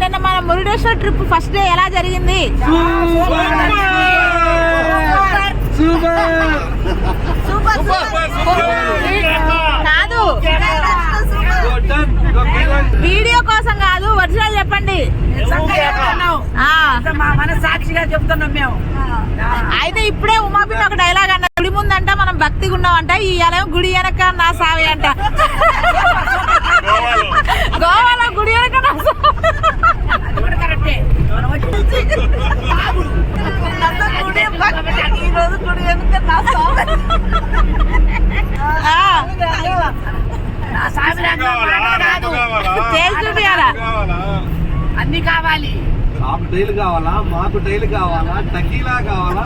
నిన్న మన Murudeshwar trip first day ఎలా జరిగింది? కాదు. వీడియో కోసం కాదు ఒరిజినల్ చెప్పండి. సాక్షిగా చెప్తున్నాం మేము అయితే ఇప్పుడే ఉమాపిని ఒక డైలాగ్ అన్న గుడి ముందంట మనం భక్తిగా ఉన్నామంట ఈ అలేమో గుడి వెనక నా సావి అంట. గోవాలో. గుడి వెనక నా సావి. అది కూడా కరెక్టే మనం వచ్చి నా కాదు చేసి చూపియాలా? అన్ని కావాలి. మాకు డైలు కావాలా? మాకు డైలు కావాలా? టకీలా కావాలా?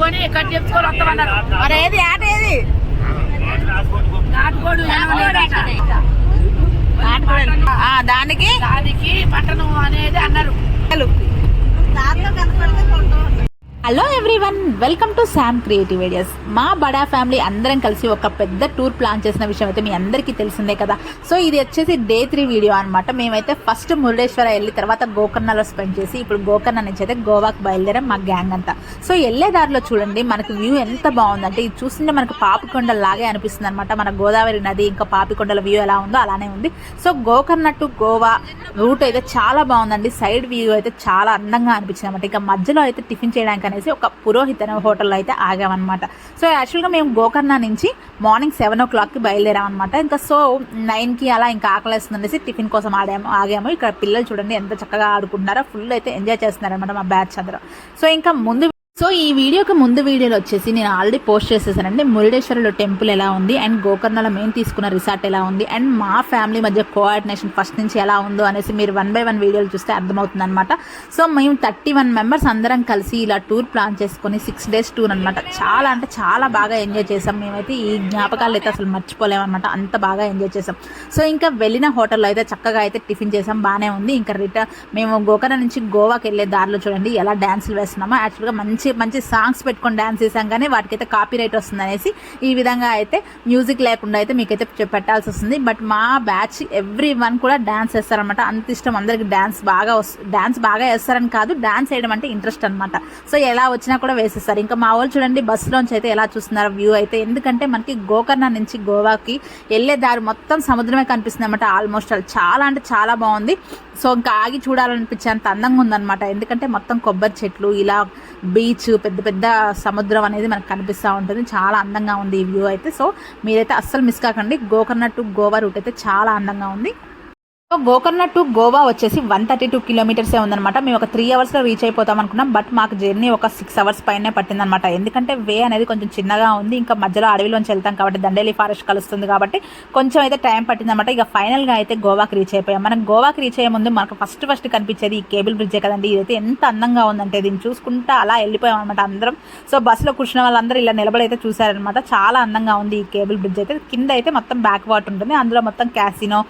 కొని కట్ చెప్పుకొని వస్తామన్నారు. మరి ఏది ఆట ఏది? దానికి దానికి పట్టణం అనేది అన్నారు. Hello everyone welcome to Sam creative ideas మా బడా ఫ్యామిలీ అందరం కలిసి ఒక పెద్ద టూర్ ప్లాన్ చేసిన విషయం అయితే మీ అందరికీ తెలిసిందే కదా. సో ఇది వచ్చేసి డే త్రీ వీడియో అనమాట మేమైతే ఫస్ట్ మురుడేశ్వర వెళ్ళి తర్వాత గోకర్ణలో స్పెండ్ చేసి ఇప్పుడు గోకర్ణ నుంచి అయితే గోవాకి బయలుదేరాం మా గ్యాంగ్ అంతా. సో వెళ్ళే దారిలో చూడండి మనకు వ్యూ ఎంత బాగుందంటే ఇది చూస్తుంటే మనకు పాపికొండ లాగే అనిపిస్తుంది అనమాట మన గోదావరి నది ఇంకా పాపికొండల వ్యూ ఎలా ఉందో అలానే ఉంది. So Gokarna to Goa route అయితే చాలా బాగుందండి. సైడ్ వ్యూ అయితే చాలా అందంగా అనిపించింది అనమాట ఇంకా మధ్యలో అయితే టిఫిన్ చేయడానికి అనేసి ఒక పురోహిత హోటల్లో అయితే ఆగామన్నమాట. సో యాక్చువల్గా మేము గోకర్ణ నుంచి మార్నింగ్ సెవెన్ ఓ క్లాక్కి బయలుదేరామన్నమాట. ఇంకా సో నైన్కి అలా ఇంకా ఆకలేస్తుంది అనేసి టిఫిన్ కోసం ఆడాము ఆగాము. ఇక్కడ పిల్లలు చూడండి ఎంత చక్కగా ఆడుకుంటున్నారో ఫుల్ అయితే ఎంజాయ్ చేస్తున్నారనమాట మా బ్యాచ్ అందరూ. సో ఇంకా ముందు సో ఈ వీడియోకి ముందు వీడియోలో వచ్చేసి నేను ఆల్రెడీ పోస్ట్ చేసేసానండి. మురుడేశ్వరంలో టెంపుల్ ఎలా ఉంది? అండ్ గోకర్ణలో మేము తీసుకున్న రిసార్ట్ ఎలా ఉంది? అండ్ మా ఫ్యామిలీ మధ్య కోఆర్డినేషన్ ఫస్ట్ నుంచి ఎలా ఉందో అనేసి మీరు వన్ బై వన్ వీడియోలు చూస్తే అర్థమవుతుంది అనమాట సో మేము థర్టీ వన్ మెంబర్స్ అందరం కలిసి ఇలా టూర్ ప్లాన్ చేసుకొని సిక్స్ డేస్ టూర్ అనమాట చాలా అంటే చాలా బాగా ఎంజాయ్ చేసాం మేమైతే ఈ జ్ఞాపకాలు అయితే అసలు మర్చిపోలేమన్నమాట. అంత బాగా ఎంజాయ్ చేసాం సో ఇంకా వెళ్ళిన హోటల్లో అయితే చక్కగా అయితే టిఫిన్ చేసాం బాగానే ఉంది. ఇంకా రిటర్న్ మేము గోకర్ణ నుంచి గోవాకి వెళ్ళే దారిలో చూడండి. ఎలా డ్యాన్సులు వేస్తున్నామో. యాక్చువల్గా మంచి మంచి మంచి సాంగ్స్ పెట్టుకొని డ్యాన్స్ చేసాం కానీ వాటికైతే కాపీ రైట్ వస్తుంది అనేసి ఈ విధంగా అయితే మ్యూజిక్ లేకుండా అయితే మీకైతే పెట్టాల్సి వస్తుంది. బట్ మా బ్యాచ్ ఎవ్రీ వన్ కూడా డ్యాన్స్ వేస్తారనమాట అంత ఇష్టం అందరికి డ్యాన్స్ బాగా డ్యాన్స్ బాగా వేస్తారని కాదు డ్యాన్స్ వేయడం అంటే ఇంట్రెస్ట్ అనమాట సో ఎలా వచ్చినా కూడా వేసేస్తారు. ఇంకా మా వాళ్ళు చూడండి బస్సులోంచి అయితే ఎలా చూస్తున్నారు వ్యూ అయితే. ఎందుకంటే మనకి గోకర్ణ నుంచి గోవాకి వెళ్ళే దారి మొత్తం సముద్రమే కనిపిస్తుంది అనమాట ఆల్మోస్ట్ చాలా అంటే చాలా బాగుంది. సో ఇంకా ఆగి చూడాలనిపించేంత అందంగా ఉందన్నమాట. ఎందుకంటే మొత్తం కొబ్బరి చెట్లు ఇలా బీచ్ పెద్ద పెద్ద సముద్రం అనేది మనకు కనిపిస్తూ ఉంటుంది. చాలా అందంగా ఉంది ఈ వ్యూ అయితే. సో మీరైతే అస్సలు మిస్ కాకండి. గోకర్ణ టు గోవా రూట్ అయితే చాలా అందంగా ఉంది. సో గోకర్ణ టు గోవా వచ్చేసి వన్ థర్టీ టూ కిలోమీటర్సే ఉందన్నమాట. మేము ఒక త్రీ అవర్స్లో రీచ్ అయిపోతాం అనుకున్నాం. బట్ మాకు జర్నీ ఒక సిక్స్ అవర్స్ పైనే పట్టిందనమాట ఎందుకంటే వే అనేది కొంచెం చిన్నగా ఉంది. ఇంకా మధ్యలో అడవిలోంచి వెళ్తాం కాబట్టి దండేలి ఫారెస్ట్ కలుస్తుంది కాబట్టి కొంచెం అయితే టైం పట్టిందనమాట ఇక ఫైనల్గా అయితే గోవాకి రీచ్ అయిపోయాం. మనం గోవాకి రీచ్ అయ్యే ముందు మనకు ఫస్ట్ ఫస్ట్ కనిపించేది ఈ కేబుల్ బ్రిడ్జే కదండి. ఇదైతే ఎంత అందంగా ఉందంటే దీన్ని చూసుకుంటా అలా వెళ్ళిపోయాం అనమాట అందరం. సో బస్సులో కూర్చున్న వాళ్ళందరూ ఇలా నిలబడైతే చూసారనమాట చాలా అందంగా ఉంది ఈ కేబుల్ బ్రిడ్జ్ అయితే. కింద అయితే మొత్తం బ్యాక్ వాటర్ ఉంటుంది. అందులో మొత్తం క్యాసినో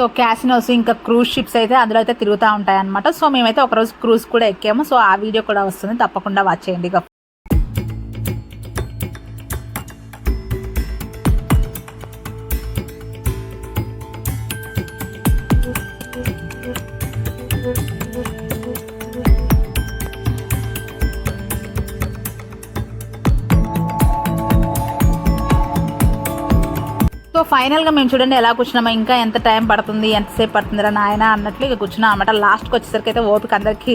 సో క్యాసినోస్ ఇంకా క్రూజ్ షిప్స్ అయితే అందులో అయితే తిరుగుతూ ఉంటాయన్నమాట. సో మేమైతే ఒకరోజు క్రూజ్ కూడా ఎక్కాము. సో ఆ వీడియో కూడా వస్తుంది. తప్పకుండా వాచ్ చేయండి. ఇక సో ఫైనల్గా మేము చూడండి ఎలా కూర్చున్నామో ఇంకా ఎంత టైం పడుతుంది ఎంతసేపు పడుతుందిరా నాయన అన్నట్లు ఇక కూర్చున్నాం అనమాట లాస్ట్కి వచ్చేసరికి అయితే ఓపిక అందరికి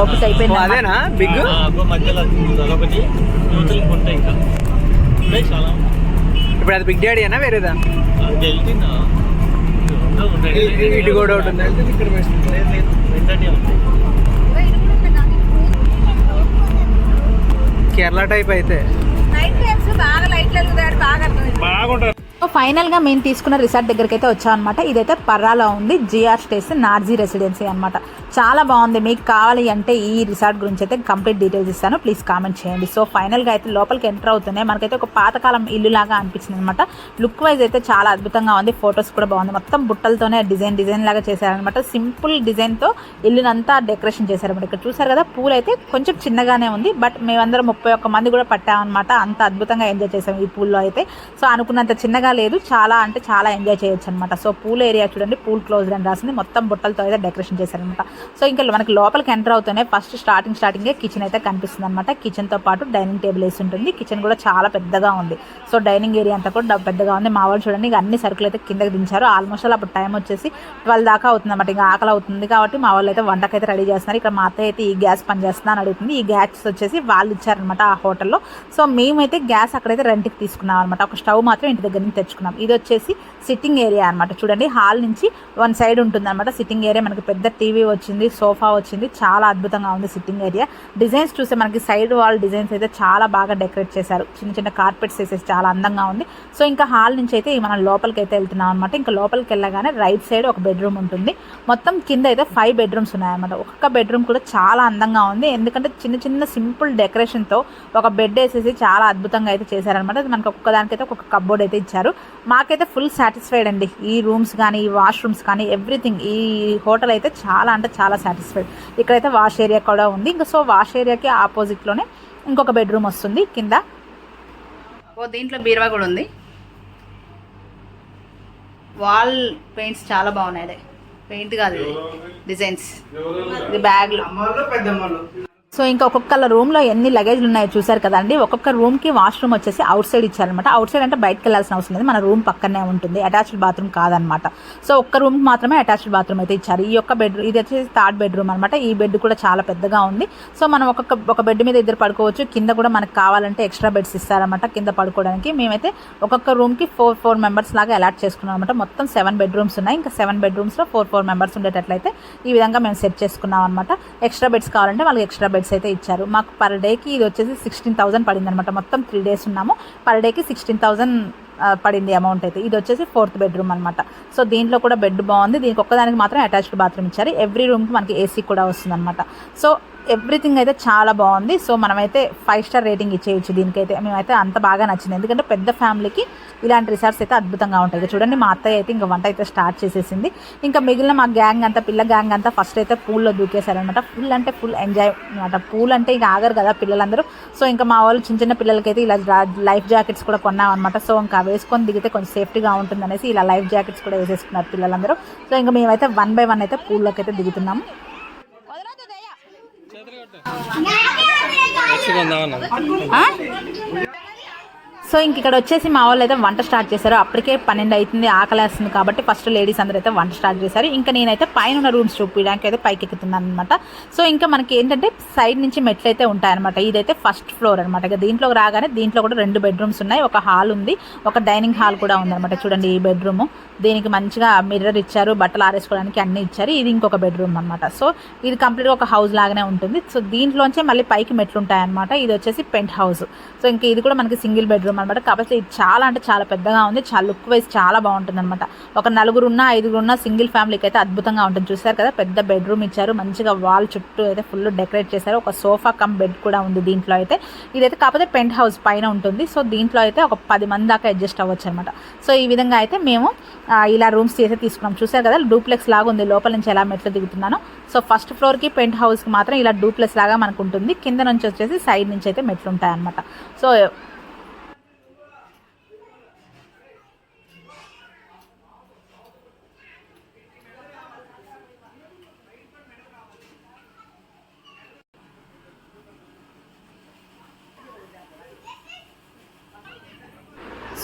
ఓపిక అయిపోయింది. అదేనా? బిగ్? ఇప్పుడు అది బిగ్ డాడీ అనా వేరేదా? ఇటు కూడా ఒకటి కేరళ టైప్ అయితే. బాగుంటుంది. సో ఫైనల్గా మేము తీసుకున్న రిసార్ట్ దగ్గరికి అయితే వచ్చామన్నమాట ఇదైతే పర్రాలో ఉంది. జిఆర్ స్టేస్ నార్జీ రెసిడెన్సీ అనమాట చాలా బాగుంది. మీకు కావాలి అంటే ఈ రిసార్ట్ గురించి అయితే కంప్లీట్ డీటెయిల్స్ ఇస్తాను. ప్లీజ్ కామెంట్ చేయండి. సో ఫైనల్గా అయితే లోపలికి ఎంటర్ అవుతున్నాయి మనకైతే ఒక పాతకాలం ఇల్లు లాగా అనిపించింది అనమాట లుక్ వైజ్ అయితే చాలా అద్భుతంగా ఉంది. ఫొటోస్ కూడా బాగుంది. మొత్తం బుట్టలతోనే డిజైన్ డిజైన్ లాగా చేశారనమాట సింపుల్ డిజైన్తో ఇల్లునంతా డెకరేషన్ చేశారనమాట ఇక్కడ చూసారు కదా పూలు అయితే కొంచెం చిన్నగానే ఉంది. బట్ మేమందరం ముప్పై ఒక్క మంది కూడా పట్టామన్నమాట. అంత అద్భుతంగా ఎంజాయ్ చేసాం ఈ పూల్లో అయితే. సో అనుకున్నంత చిన్నగా లేదు. చాలా అంటే చాలా ఎంజాయ్ చేయొచ్చు అనమాట సో పూల్ ఏరియా చూడండి. పూల్ క్లోజ్డ్ అని రాసింది. మొత్తం బుట్టలతో అయితే డెకరేషన్ చేశారనమాట సో ఇంకా మనకి లోపలికి ఎంటర్ అవుతూనే ఫస్ట్ స్టార్టింగ్ స్టార్టింగే కిచెన్ అయితే కనిపిస్తుంది అనమాట కిచెన్తో పాటు డైనింగ్ టేబుల్ వేసి ఉంటుంది. కిచెన్ కూడా చాలా పెద్దగా ఉంది. సో డైనింగ్ ఏరియా అంతా కూడా పెద్దగా ఉంది. మా వాళ్ళు చూడండి ఇక అన్ని సరుకులు అయితే కిందకి దించారు. ఆల్మోస్ట్ అలా అప్పుడు టైం వచ్చేసి ట్వెల్వ్ దాకా అవుతుంది అనమాట ఇంకా ఆకలి అవుతుంది కాబట్టి మా వాళ్ళు అయితే వంటకైతే రెడీ చేస్తున్నారు. ఇక్కడ మా అత్తయ్య అయితే ఈ గ్యాస్ పని చేస్తున్నా అని అడుగుతుంది. ఈ గ్యాస్ వచ్చేసి వాళ్ళు ఇచ్చారనమాట ఆ హోటల్లో సో మేమైతే గ్యాస్ అక్కడైతే రెంట్కి తీసుకున్నాం అనమాట ఒక స్టవ్ మాత్రం ఇంటి దగ్గర నుంచి తెచ్చుకున్నాం. ఇది వచ్చేసి సిట్టింగ్ ఏరియా అనమాట చూడండి హాల్ నుంచి వన్ సైడ్ ఉంటుంది అనమాట సిట్టింగ్ ఏరియా మనకి పెద్ద టీవీ వచ్చింది సోఫా వచ్చింది చాలా అద్భుతంగా ఉంది సిట్టింగ్ ఏరియా డిజైన్స్ చూస్తే మనకి సైడ్ వాల్ డిజైన్స్ అయితే చాలా బాగా డెకరేట్ చేశారు. చిన్న చిన్న కార్పెట్స్ వేసేసి చాలా అందంగా ఉంది. సో ఇంకా హాల్ నుంచి అయితే మనం లోపలికి అయితే వెళ్తున్నాం అనమాట ఇంకా లోపలికి వెళ్ళగానే రైట్ సైడ్ ఒక బెడ్రూమ్ ఉంటుంది. మొత్తం కింద అయితే ఫైవ్ బెడ్రూమ్స్ ఉన్నాయన్నమాట. ఒక్కొక్క బెడ్రూమ్ కూడా చాలా అందంగా ఉంది. ఎందుకంటే చిన్న చిన్న సింపుల్ డెకరేషన్తో ఒక బెడ్ వేసేసి చాలా అద్భుతంగా అయితే చేశారనమాట మనకి ఒక్కొక్క దానికైతే ఒక్కొక్క కబోర్డ్ అయితే ఇచ్చారు. మాకైతే ఫుల్ సాటిస్ఫైడ్ అండి. ఈ రూమ్స్ కానీ ఈ వాష్రూమ్స్ కానీ ఎవ్రీథింగ్. ఈ హోటల్ అయితే చాలా అంటే చాలా సాటిస్ఫైడ్. ఇక్కడైతే వాష్ ఏరియా కూడా ఉంది. ఇంకా సో వాష్ ఏరియాకి ఆపోజిట్లోనే ఇంకొక బెడ్రూమ్ వస్తుంది కింద. ఓ దీంట్లో బీరువా కూడా ఉంది. వాల్ పెయింట్స్ చాలా బాగున్నాయి పెయింట్ కాదు డిజైన్స్. ఇది బ్యాగ్లు. సో ఇంకా ఒక్కొక్క రూమ్లో ఎన్ని లగేజ్లు ఉన్నాయో చూసారు కదండి. ఒక్కొక్క రూమ్కి వాష్రూమ్ వచ్చేసి అవుట్ సైడ్ ఇచ్చారనమాట అవుట్ సైడ్ అంటే బయటకు వెళ్ళాల్సిన అవసరం లేదు. మన రూమ్ పక్కనే ఉంటుంది. అటాచ్డ్ బాత్రూమ్ కాదనమాట సో ఒక్క రూమ్కి మాత్రమే అటాచ్డ్ బాత్రూమ్ అయితే ఇచ్చారు. ఈ యొక్క బెడ్ ఇది వచ్చేసి థర్డ్ బెడ్రూమ్ అనమాట ఈ బెడ్ కూడా చాలా పెద్దగా ఉంది. సో మనం ఒక్కొక్క ఒక బెడ్ మీద ఇద్దరు పడుకోవచ్చు. కింద కూడా మనకు కావాలంటే ఎక్స్ట్రా బెడ్స్ ఇస్తారనమాట కింద పడుకోవడానికి. మేమైతే ఒక్కొక్క రూమ్కి ఫోర్ ఫోర్ మెంబర్స్ లాగా అలాట్ చేసుకున్నాం అనమాట మొత్తం సెవెన్ బెడ్రూమ్స్ ఉన్నాయి. ఇంకా సెవెన్ బెడ్రూమ్స్లో ఫోర్ ఫోర్ మెంబర్స్ ఉండేటట్లయితే ఈ విధంగా మేము సెట్ చేసుకున్నాం అనమాట ఎక్స్ట్రా బెడ్స్ కావాలంటే వాళ్ళకి ఎక్స్ట్రా బెడ్స్ అయితే ఇచ్చారు. మాకు పర్ డేకి ఇది వచ్చేసి సిక్స్టీన్ థౌసండ్ పడింది అనమాట మొత్తం త్రీ డేస్ ఉన్నాము. పర్ డేకి సిక్స్టీన్ థౌసండ్ పడింది అమౌంట్ అయితే. ఇది వచ్చేసి ఫోర్త్ బెడ్రూమ్ అనమాట సో దీంట్లో కూడా బెడ్ బాగుంది. దీనికి ఒక్కదానికి మాత్రం అటాచ్డ్ బాత్రూమ్ ఇచ్చారు. ఎవ్రీ రూమ్కి మనకి ఏసీ కూడా వస్తుంది అనమాట సో ఎవ్రీథింగ్ అయితే చాలా బాగుంది. సో మనమైతే ఫైవ్ స్టార్ రేటింగ్ ఇచ్చేయచ్చు. దీనికైతే మేమైతే అంత బాగా నచ్చింది. ఎందుకంటే పెద్ద ఫ్యామిలీకి ఇలాంటి రిసార్ట్స్ అయితే అద్భుతంగా ఉంటాయి. చూడండి మా అత్తయ్య అయితే ఇంకా వంట అయితే స్టార్ట్ చేసేసింది. ఇంకా మిగిలిన మా గ్యాంగ్ అంతా పిల్ల గ్యాంగ్ అంతా ఫస్ట్ అయితే పూల్లో దూకేశారనమాట ఫుల్ అంటే ఫుల్ ఎంజాయ్ అనమాట పూల్ అంటే ఇంకా ఆగరు కదా పిల్లలందరూ. సో ఇంకా మా వాళ్ళు చిన్న చిన్న పిల్లలకైతే ఇలా లైఫ్ జాకెట్స్ కూడా కొన్నాం అనమాట సో ఇంకా వేసుకొని దిగితే కొంచెం సేఫ్టీగా ఉంటుందనేసి ఇలా లైఫ్ జాకెట్స్ కూడా వేసేసుకున్నారు పిల్లలందరూ. సో ఇంకా మేమైతే వన్ బై వన్ అయితే పూల్లోకి అయితే దిగుతున్నాము. ఆ? సో ఇంక ఇక్కడ వచ్చేసి మా వాళ్ళు అయితే వంట స్టార్ట్ చేశారు. అప్పటికే పన్నెండు అవుతుంది ఆకలేస్తుంది కాబట్టి ఫస్ట్ లేడీస్ అందరూ అయితే వంట స్టార్ట్ చేశారు. ఇంకా నేనైతే పైన ఉన్న రూమ్స్ చూపించడానికి అయితే పైకి ఎక్కుతున్నాను అనమాట సో ఇంకా మనకి ఏంటంటే సైడ్ నుంచి మెట్లు అయితే ఉంటాయన్నమాట. ఇదైతే ఫస్ట్ ఫ్లోర్ అనమాట ఇక దీంట్లో రాగానే దీంట్లో కూడా రెండు బెడ్రూమ్స్ ఉన్నాయి. ఒక హాల్ ఉంది. ఒక డైనింగ్ హాల్ కూడా ఉందన్నమాట. చూడండి ఈ బెడ్రూమ్. దీనికి మంచిగా మిర్రర్ ఇచ్చారు. బట్టలు ఆరేసుకోవడానికి అన్ని ఇచ్చారు. ఇది ఇంకొక బెడ్రూమ్ అనమాట సో ఇది కంప్లీట్గా ఒక హౌస్ లాగానే ఉంటుంది. సో దీంట్లోంచే మళ్ళీ పైకి మెట్లు ఉంటాయన్నమాట. ఇది వచ్చేసి పెంట్ హౌస్. సో ఇంకా ఇది కూడా మనకి సింగిల్ బెడ్రూమ్ అనమాట కాబట్టి ఇది చాలా అంటే చాలా పెద్దగా ఉంది. చాలా లుక్ వైజ్ చాలా బాగుంటుంది అనమాట ఒక నలుగురు ఉన్న ఐదుగురు ఉన్న సింగిల్ ఫ్యామిలీకి అయితే అద్భుతంగా ఉంటుంది. చూసారు కదా పెద్ద బెడ్రూమ్ ఇచ్చారు. మంచిగా వాల్ చుట్టూ అయితే ఫుల్ డెకరేట్ చేశారు. ఒక సోఫా కమ్ బెడ్ కూడా ఉంది దీంట్లో అయితే. ఇదైతే కాకపోతే పెంట్ హౌస్ పైన ఉంటుంది. సో దీంట్లో అయితే ఒక పది మంది దాకా అడ్జస్ట్ అవ్వచ్చు అనమాట సో ఈ విధంగా అయితే మేము ఇలా రూమ్స్ చేసి తీసుకున్నాం. చూసారు కదా డూప్లెక్స్ లాగా ఉంది. లోపల నుంచి ఎలా మెట్లు దిగుతున్నాను. సో ఫస్ట్ ఫ్లోర్కి పెంట్ హౌస్కి మాత్రం ఇలా డూప్లెక్స్ లాగా మనకు ఉంటుంది కింద నుంచి వచ్చేసి సైడ్ నుంచి అయితే మెట్లు ఉంటాయి అనమాట సో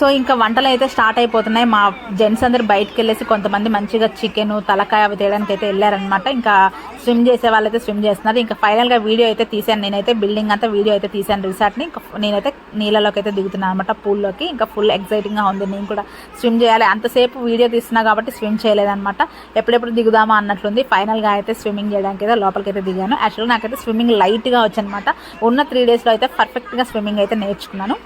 సో ఇంకా వంటలు అయితే స్టార్ట్ అయిపోతున్నాయి. మా జెంట్స్ అందరు బయటకు వెళ్ళేసి కొంతమంది మంచిగా చికెన్ తలకాయ అవి తీయడానికి అయితే వెళ్ళారనమాట ఇంకా స్విమ్ చేసే వాళ్ళైతే స్విమ్ చేస్తున్నారు. ఇంకా ఫైనల్గా వీడియో అయితే తీశాను. నేనైతే బిల్డింగ్ అంతా వీడియో అయితే తీశాను రిసార్ట్ని ఇంకా నేనైతే నీళ్ళలోకి అయితే దిగుతున్నాను అనమాట పూల్లోకి ఇంకా ఫుల్ ఎక్సైటింగ్గా ఉంది. నేను కూడా స్విమ్ చేయాలి. అంతసేపు వీడియో తీస్తున్నా కాబట్టి స్విమ్ చేయలేదనమాట ఎప్పుడెప్పుడు దిగుదామా అన్నట్లుంది. ఫైనల్గా అయితే స్విమ్మింగ్ చేయడానికి అయితే లోపలికి అయితే దిగాను. యాక్చువల్గా నాకైతే స్విమ్మింగ్ లైట్గా వచ్చనమాట ఉన్న త్రీ డేస్లో అయితే పర్ఫెక్ట్గా స్విమ్మింగ్ అయితే నేర్చుకున్నాను.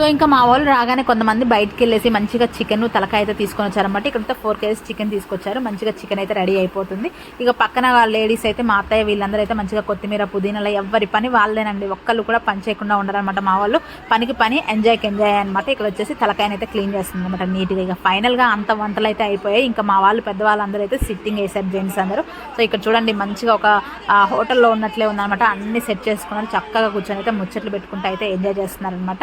సో ఇంకా మా వాళ్ళు రాగానే కొంతమంది బయటకు వెళ్ళేసి మంచిగా చికెన్ తలకాయ అయితే తీసుకొని వచ్చారన్నమాట. ఇక్కడ ఫోర్ కేజీస్ చికెన్ తీసుకొచ్చారు. మంచిగా చికెన్ అయితే రెడీ అయిపోతుంది. ఇక పక్కన వాళ్ళ లేడీస్ అయితే మా అత్తయ్య వీళ్ళందరూ అయితే మంచిగా కొత్తిమీర పుదీనాలు ఎవరి పని వాళ్ళేనండి. ఒక్కళ్ళు కూడా పని చేయకుండా ఉండరనమాట మా వాళ్ళు. పనికి పని ఎంజాయ్కి ఎంజాయ్ అనమాట ఇక్కడ వచ్చేసి తలకాయని అయితే క్లీన్ చేస్తుంది అనమాట నీట్గా. ఇక ఫైనల్గా అంత వంటలు అయితే అయిపోయాయి. ఇంకా మా వాళ్ళు పెద్దవాళ్ళందరూ అయితే సిట్టింగ్ వేసారు జెంట్స్ అందరూ. సో ఇక్కడ చూడండి మంచిగా ఒక హోటల్లో ఉన్నట్లే ఉందన్నమాట. అన్ని సెట్ చేసుకున్నారు. చక్కగా కూర్చొని అయితే ముచ్చట్లు పెట్టుకుంటూ అయితే ఎంజాయ్ చేస్తున్నారనమాట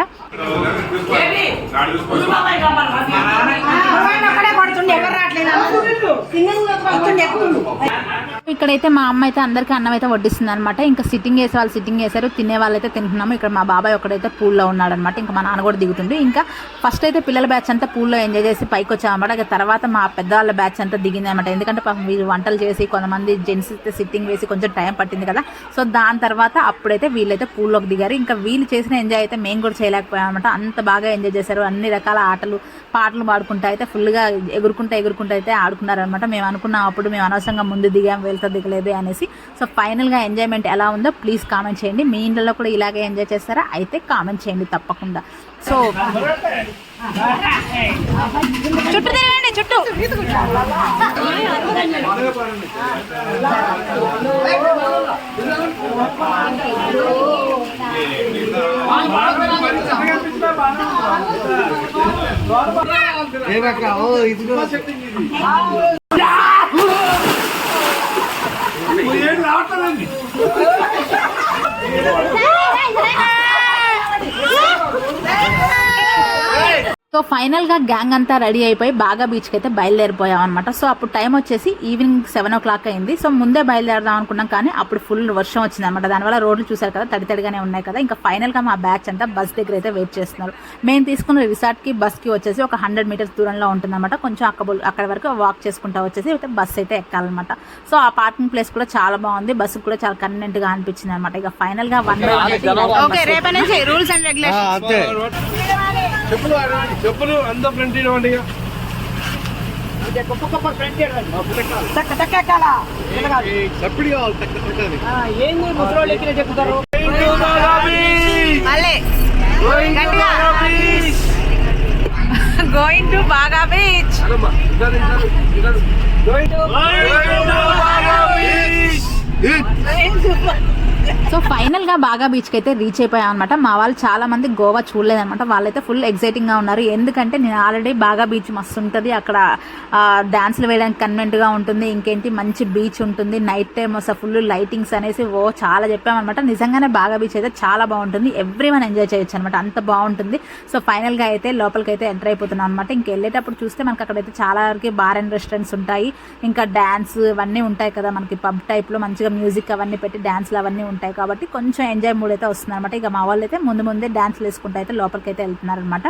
ఎవరు రావట్లేదు? ఇక్కడైతే మా అమ్మ అయితే అందరికీ అన్నం అయితే వడ్డిస్తుంది అనమాట ఇంకా సిట్టింగ్ వేసే వాళ్ళు సిట్టింగ్ చేశారు తినే వాళ్ళు అయితే తింటున్నాము. ఇక్కడ మా బాబాయ్ ఒకడైతే పూల్లో ఉన్నాడు అనమాట ఇంకా మా నాన్న కూడా దిగుతుండే. ఇంకా ఫస్ట్ అయితే పిల్లల బ్యాచ్ అంతా పూల్లో ఎంజాయ్ చేసి పైకి వచ్చామన్నమాట ఇక తర్వాత మా పెద్దవాళ్ళ బ్యాచ్ అంతా దిగింది అనమాట ఎందుకంటే పాపం వీళ్ళు వంటలు చేసి కొంతమంది జెంట్స్ అయితే సిట్టింగ్ వేసి కొంచెం టైం పట్టింది కదా. సో దాని తర్వాత అప్పుడైతే వీళ్ళైతే పూల్లోకి దిగారు. ఇంకా వీళ్ళు చేసిన ఎంజాయ్ అయితే మేము కూడా చేయలేకపోయాం అనమాట అంత బాగా ఎంజాయ్ చేశారు. అన్ని రకాల ఆటలు పాటలు పాడుకుంటా అయితే ఫుల్గా ఎగురుకుంటా ఎగురుకుంటా అయితే ఆడుకున్నారనమాట మేము అనుకున్నాం అప్పుడు మేము అనవసరంగా ముందు దిగాం వెళ్తా దిగలేదు అనేసి సో ఫైనల్గా ఎంజాయ్మెంట్ ఎలా ఉందో ప్లీజ్ కామెంట్ చేయండి. మీ ఇంట్లో కూడా ఇలాగే ఎంజాయ్ చేస్తారా? అయితే కామెంట్ చేయండి తప్పకుండా. సో చుట్టూ తిరగండి చుట్టూ. ఏమక్క ఓ ఇదిగో ఏం రావట్లేదండి. సో ఫైనల్గా గ్యాంగ్ అంతా రెడీ అయిపోయి బాగా బీచ్కి అయితే బయలుదేరిపోయాం అనమాట సో అప్పుడు టైం వచ్చేసి ఈవినింగ్ సెవెన్ ఓ క్లాక్ అయింది. సో ముందే బయలుదేరదాం అనుకున్నాం కానీ అప్పుడు ఫుల్ వర్షం వచ్చింది అనమాట దానివల్ల రోడ్లు చూసారు కదా తడి తడిగానే ఉన్నాయి కదా. ఇంకా ఫైనల్గా మా బ్యాచ్ అంతా బస్ దగ్గర అయితే వెయిట్ చేస్తున్నారు. మేము తీసుకున్న రిసార్ట్కి బస్కి వచ్చేసి ఒక హండ్రెడ్ మీటర్స్ దూరంలో ఉంటుందన్నమాట. కొంచెం అక్కడ అక్కడ వరకు వాక్ చేసుకుంటా వచ్చేసి అయితే బస్ అయితే ఎక్కాలన్నమాట. సో ఆ పార్కింగ్ ప్లేస్ కూడా చాలా బాగుంది. బస్సు కూడా చాలా కన్వీనెంట్గా అనిపించింది అనమాట ఇక ఫైనల్గా వన్ ఓకే రేపటి చెప్పులు అంత ఫ్రంట్ ఇవ్వండి కావాలి ఏంది ఎక్కిన చెప్తారు గోయింగ్ టు బాగా బీచ్ అనమ్మా ఇద్దరు ఇద్దరు ఇద్దరు సో ఫైనల్గా బాగా బీచ్కి అయితే రీచ్ అయిపోయాం అనమాట మా వాళ్ళు చాలా మంది గోవా చూడలేదనమాట వాళ్ళైతే ఫుల్ ఎగ్జైటింగ్గా ఉన్నారు. ఎందుకంటే నేను ఆల్రెడీ బాగా బీచ్ మస్తు ఉంటుంది. అక్కడ డాన్స్లు వేయడానికి కన్వెంట్గా ఉంటుంది. ఇంకేంటి మంచి బీచ్ ఉంటుంది. నైట్ టైం అసలు ఫుల్ లైటింగ్స్ అనేసి ఓ చాలా చెప్పామన్నమాట. నిజంగానే బాగా బీచ్ అయితే చాలా బాగుంటుంది. ఎవ్రీ వన్ ఎంజాయ్ చేయొచ్చు అనమాట అంత బాగుంటుంది. సో ఫైనల్గా అయితే లోపలికి అయితే ఎంటర్ అయిపోతున్నాం అనమాట ఇంక వెళ్ళేటప్పుడు చూస్తే మనకి అక్కడైతే చాలా వరకు బార్ అండ్ రెస్టారెంట్స్ ఉంటాయి. ఇంకా డ్యాన్స్ ఇవన్నీ ఉంటాయి కదా మనకి పబ్ టైప్లో మంచిగా మ్యూజిక్ అవన్నీ పెట్టి డ్యాన్స్లు అవన్నీ ఉంటాయి కాబట్టి కొంచెం ఎంజాయ్ మూడ్ అయితే వస్తుంది అనమాట ఇక మా వాళ్ళు అయితే ముందు ముందే డాన్స్లు వేసుకుంటూ అయితే లోపలికి అయితే వెళ్తున్నారు అనమాట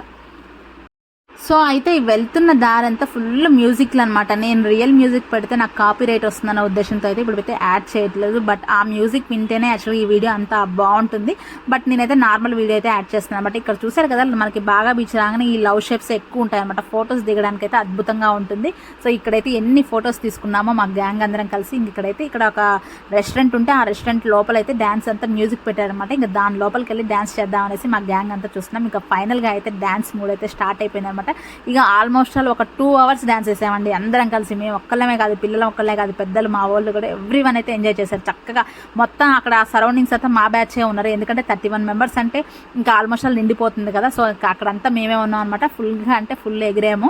సో అయితే వెళ్తున్న దారంతా ఫుల్ మ్యూజిక్లు అనమాట నేను రియల్ మ్యూజిక్ పెడితే నాకు కాపీ రైట్ వస్తుందన్న ఉద్దేశంతో అయితే ఇప్పుడు అయితే యాడ్ చేయట్లేదు. బట్ ఆ మ్యూజిక్ వింటేనే యాక్చువల్లీ ఈ వీడియో అంతా బాగుంటుంది. బట్ నేనైతే నార్మల్ వీడియో అయితే యాడ్ చేస్తున్నాను. అనమాట ఇక్కడ చూసారు కదా మనకి బాగా బీచ్ రాగానే ఈ లవ్ షేప్స్ ఎక్కువ ఉంటాయి అనమాట ఫొటోస్ దిగడానికి అయితే అద్భుతంగా ఉంటుంది. సో ఇక్కడైతే ఎన్ని ఫొటోస్ తీసుకున్నామో మా గ్యాంగ్ అందరం కలిసి ఇంక ఇక్కడైతే ఇక్కడ ఒక రెస్టారెంట్ ఉంటే ఆ రెస్టారెంట్ లోపల అయితే డ్యాన్స్ అంతా మ్యూజిక్ పెట్టారనమాట ఇంకా దాని లోపలికి వెళ్ళి డ్యాన్స్ చేద్దాం అనేసి మా గ్యాంగ్ అంతా చూస్తున్నాం. ఇంకా ఫైనల్గా అయితే డ్యాన్స్ మూడ్ అయితే స్టార్ట్ అయిపోయింది అనమాట ఇక ఆల్మోస్ట్ ఆల్ ఒక టూ అవర్స్ డ్యాన్స్ చేసామండి అందరం కలిసి మేము ఒక్కళ్ళమే కాదు పిల్లలు ఒక్కళ్ళే కాదు పెద్దలు మా వాళ్ళు కూడా ఎవ్రీ వన్ అయితే ఎంజాయ్ చేశారు. చక్కగా మొత్తం అక్కడ సరౌండింగ్స్ అంతా మా బ్యాచే ఉన్నారు. ఎందుకంటే థర్టీ వన్ మెంబర్స్ అంటే ఇంకా ఆల్మోస్ట్ ఆల్ నిండిపోతుంది కదా. సో అక్కడంతా మేమే ఉన్నాం అనమాట ఫుల్గా అంటే ఫుల్ ఎగిరాము.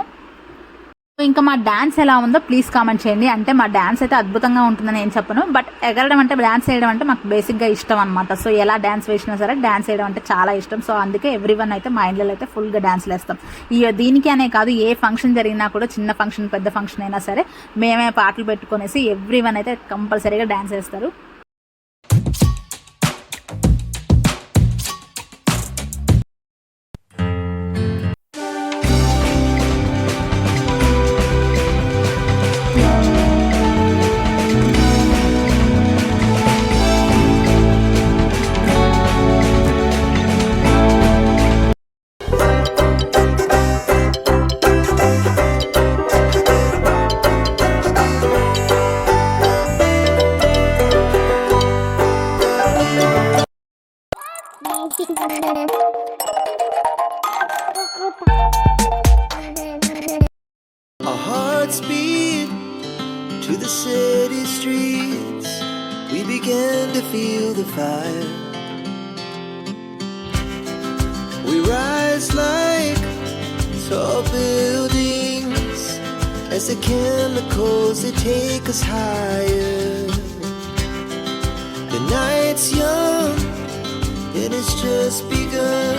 ఇంకా మా డ్యాన్స్ ఎలా ఉందో ప్లీజ్ కామెంట్ చేయండి. అంటే మా డ్యాన్స్ అయితే అద్భుతంగా ఉంటుందని ఏం చెప్పను. బట్ ఎగరడం అంటే డ్యాన్స్ చేయడం అంటే మాకు బేసిక్గా ఇష్టం అనమాట సో ఎలా డ్యాన్స్ వేసినా సరే డ్యాన్స్ చేయడం అంటే చాలా ఇష్టం. సో అందుకే ఎవ్రీ వన్ అయితే మా ఇంట్లో అయితే ఫుల్గా డ్యాన్స్లు వేస్తాం ఈ దీనికి అనే కాదు ఏ ఫంక్షన్ జరిగినా కూడా చిన్న ఫంక్షన్ పెద్ద ఫంక్షన్ అయినా సరే మేమే పాటలు పెట్టుకునేసి ఎవ్రీ వన్ అయితే కంపల్సరీగా డ్యాన్స్ వేస్తారు. Fire. We rise like tall buildings as the chemicals they take us higher. The night's young and it's just begun.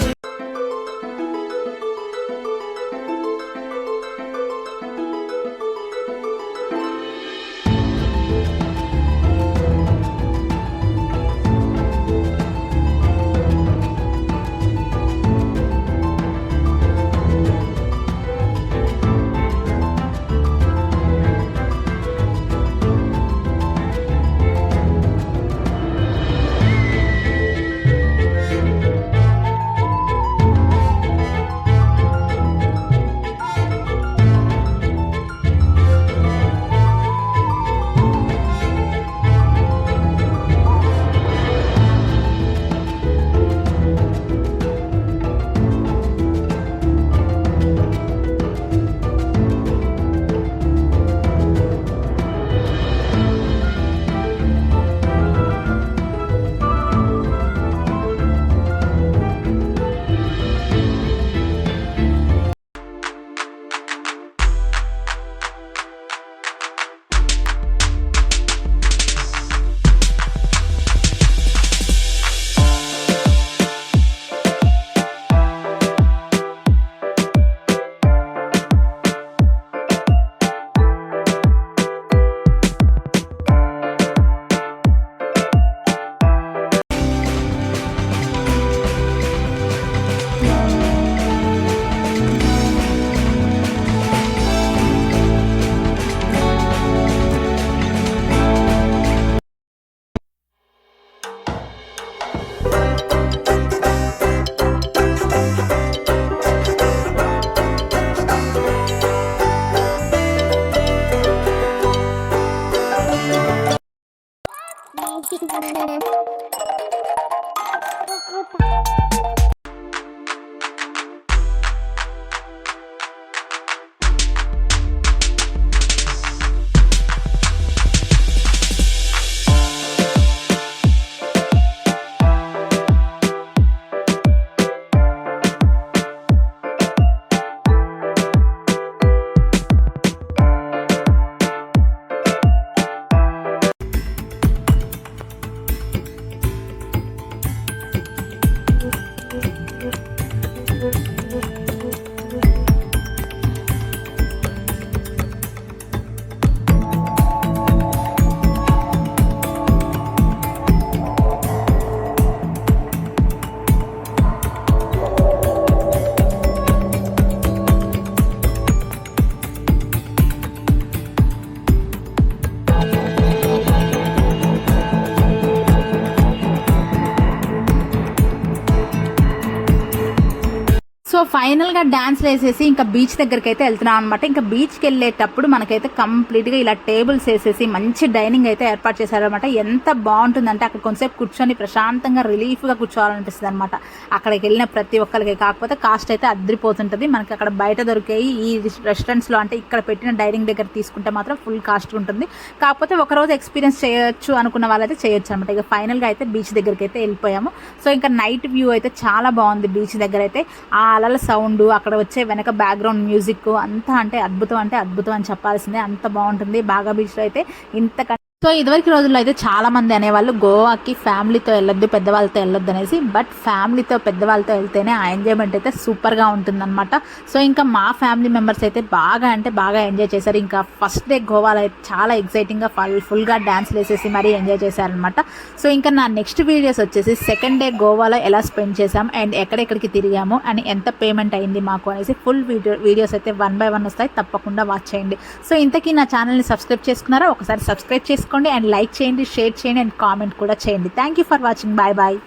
ఫైనల్గా ఫైనల్గా వేసేసి ఇంకా బీచ్ దగ్గరికి అయితే వెళ్తున్నాం అనమాట ఇంకా బీచ్కి వెళ్ళేటప్పుడు మనకైతే కంప్లీట్గా ఇలా టేబుల్స్ వేసేసి మంచి డైనింగ్ అయితే ఏర్పాటు చేశారనమాట ఎంత బాగుంటుందంటే అక్కడ కొంతసేపు కూర్చొని ప్రశాంతంగా రిలీఫ్గా కూర్చోవాలనిపిస్తుంది అనమాట అక్కడికి వెళ్ళిన ప్రతి ఒక్కరికి కాకపోతే కాస్ట్ అయితే అద్దరిపోతుంటది. మనకి అక్కడ బయట దొరికేవి ఈ రెస్టారెంట్స్లో అంటే ఇక్కడ పెట్టిన డైనింగ్ దగ్గర తీసుకుంటే మాత్రం ఫుల్ కాస్ట్ ఉంటుంది. కాకపోతే ఒక రోజు ఎక్స్పీరియన్స్ చేయొచ్చు అనుకున్న వాళ్ళైతే చేయొచ్చు అనమాట ఇక ఫైనల్గా అయితే బీచ్ దగ్గరికి అయితే వెళ్ళిపోయాము. సో ఇంకా నైట్ వ్యూ అయితే చాలా బాగుంది బీచ్ దగ్గర అయితే. ఆ అలల సౌండ్ అక్కడ వచ్చే వెనక బ్యాక్గ్రౌండ్ మ్యూజిక్ అంతా అంటే అద్భుతం అంటే అద్భుతం అని చెప్పాల్సిందే. అంత బాగుంటుంది. బాగా బీచ్లో అయితే ఇంత సో ఇదివరకు రోజుల్లో అయితే చాలామంది అనేవాళ్ళు గోవాకి ఫ్యామిలీతో వెళ్ళొద్దు పెద్దవాళ్ళతో వెళ్ళొద్దు అనేసి బట్ ఫ్యామిలీతో పెద్దవాళ్ళతో వెళ్తేనే ఆ ఎంజాయ్మెంట్ అయితే సూపర్గా ఉంటుందన్నమాట. సో ఇంకా మా ఫ్యామిలీ మెంబర్స్ అయితే బాగా అంటే బాగా ఎంజాయ్ చేశారు. ఇంకా ఫస్ట్ డే గోవాలో అయితే చాలా ఎక్సైటింగ్గా ఫుల్ ఫుల్గా డ్యాన్స్ వేసేసి మరీ ఎంజాయ్ చేశారనమాట సో ఇంకా నా నెక్స్ట్ వీడియోస్ వచ్చేసి సెకండ్ డే గోవాలో ఎలా స్పెండ్ చేసాం అండ్ ఎక్కడెక్కడికి తిరిగాము అండ్ ఎంత పేమెంట్ అయింది మాకు అనేసి ఫుల్ వీడియో వీడియోస్ అయితే వన్ బై వన్ వస్తాయి. తప్పకుండా వాచ్ చేయండి. సో ఇంతకీ నా ఛానల్ని సబ్స్క్రైబ్ చేసుకున్నారా? ఒకసారి సబ్స్క్రైబ్ చేసుకోండి అండ్ లైక్ చేయండి షేర్ చేయండి అండ్ కామెంట్ కూడా చేయండి. Thank you for watching bye bye